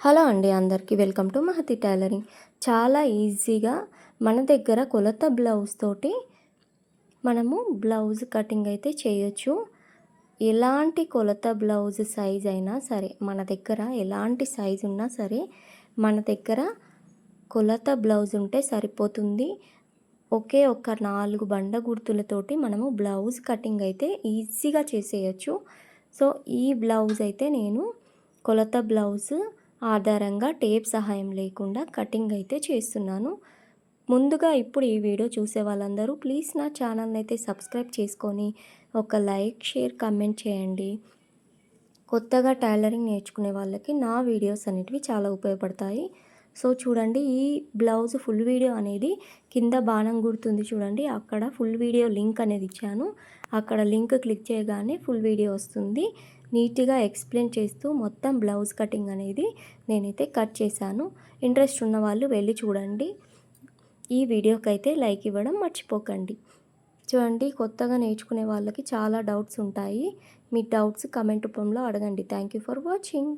Hello అండి అందరికీ welcome to Mahathi tailoring. చాలా ఈజీగా మన దగ్గర కొలత బ్లౌజ్ తోటి మనము బ్లౌజ్ కటింగ్ అయితే చేయొచ్చు. ఎలాంటి కొలత బ్లౌజ్ సైజ్ అయినా సరే మన దగ్గర ఎలాంటి సైజు ఉన్నా సరే మన దగ్గర కొలత బ్లౌజ్ ఉంటే సరిపోతుంది. ఒకే ఒక్క నాలుగు బండ గుర్తులతోటి మనము బ్లౌజ్ కటింగ్ అయితే ఈజీగా చేసేయచ్చు. సో ఈ బ్లౌజ్ అయితే నేను కొలత బ్లౌజ్ ఆధారంగా టేప్ సహాయం లేకుండా కటింగ్ అయితే చేస్తున్నాను. ముందుగా ఇప్పుడు ఈ వీడియో చూసే వాళ్ళందరూ ప్లీజ్ నా ఛానల్ని అయితే సబ్స్క్రైబ్ చేసుకొని ఒక లైక్ షేర్ కమెంట్ చేయండి. కొత్తగా టైలరింగ్ నేర్చుకునే వాళ్ళకి నా వీడియోస్ అనేటివి చాలా ఉపయోగపడతాయి. సో చూడండి ఈ బ్లౌజ్ ఫుల్ వీడియో అనేది కింద బాణం గుర్తుంది చూడండి అక్కడ ఫుల్ వీడియో లింక్ అనేది ఇచ్చాను. అక్కడ లింక్ క్లిక్ చేయగానే ఫుల్ వీడియో వస్తుంది. నీట్గా ఎక్స్ప్లెయిన్ చేస్తూ మొత్తం బ్లౌజ్ కటింగ్ అనేది నేనైతే కట్ చేశాను. ఇంట్రెస్ట్ ఉన్న వాళ్ళు వెళ్ళి చూడండి. ఈ వీడియోకైతే లైక్ ఇవ్వడం మర్చిపోకండి. చూడండి కొత్తగా నేర్చుకునే వాళ్ళకి చాలా డౌట్స్ ఉంటాయి. మీ డౌట్స్ కమెంట్ రూపంలో అడగండి. Thank you for watching.